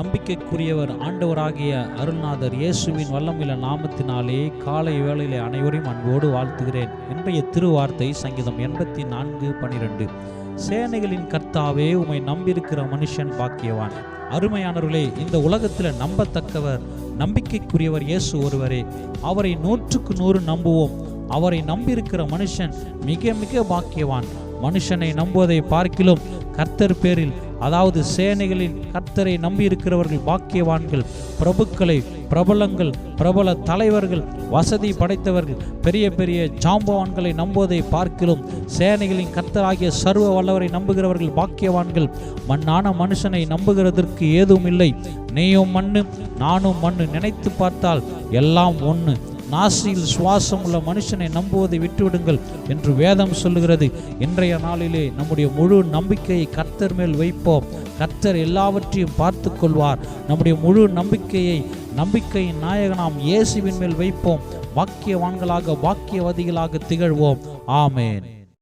நம்பிக்கைக்குரியவர் ஆண்டவராகிய அருள்நாதர் இயேசுவின் வல்லமில நாமத்தினாலே காலை வேளையிலே அனைவரையும் அன்போடு வாழ்த்துகிறேன். இன்றைய திருவார்த்தை சங்கீதம் எண்பத்தி நான்கு பனிரெண்டு சேனைகளின் கர்த்தாவே உம்மை நம்பியிருக்கிற மனுஷன் பாக்கியவான். அருமையானவர்களே இந்த உலகத்தில் நம்பத்தக்கவர் நம்பிக்கைக்குரியவர் இயேசு ஒருவரே. அவரை நூற்றுக்கு நூறு நம்புவோம். அவரை நம்பியிருக்கிற மனுஷன் மிக மிக பாக்கியவான். மனுஷனை நம்புவதை பார்க்கிலும் கர்த்தர் பேரில் அதாவது சேனைகளின் கர்த்தரை நம்பியிருக்கிறவர்கள் பாக்கியவான்கள் பிரபுக்களை பிரபலங்கள் பிரபல தலைவர்கள் வசதி படைத்தவர்கள் பெரிய பெரிய ஜாம்பவான்களை நம்புவதை பார்க்கிலும் சேனைகளின் கர்த்தராகிய சர்வ வல்லவரை நம்புகிறவர்கள் பாக்கியவான்கள் மண்ணான மனுஷனை நம்புகிறதற்கு ஏதும் இல்லை. நீயும் மண்ணு நானும் மண்ணு நினைத்து பார்த்தால் எல்லாம் ஒன்று நாசியில் சுவாசம் உள்ள மனுஷனை நம்புவதை விட்டுவிடுங்கள் என்று வேதம் சொல்லுகிறது. இன்றைய நாளிலே நம்முடைய முழு நம்பிக்கையை கர்த்தர் மேல் வைப்போம். கர்த்தர் எல்லாவற்றையும் பார்த்து கொள்வார் நம்முடைய முழு நம்பிக்கையை நம்பிக்கையின் நாயகனாம் இயேசுவின் மேல் வைப்போம். வாக்கியவான்களாக வாக்கியவதிகளாக திகழ்வோம். ஆமேன்.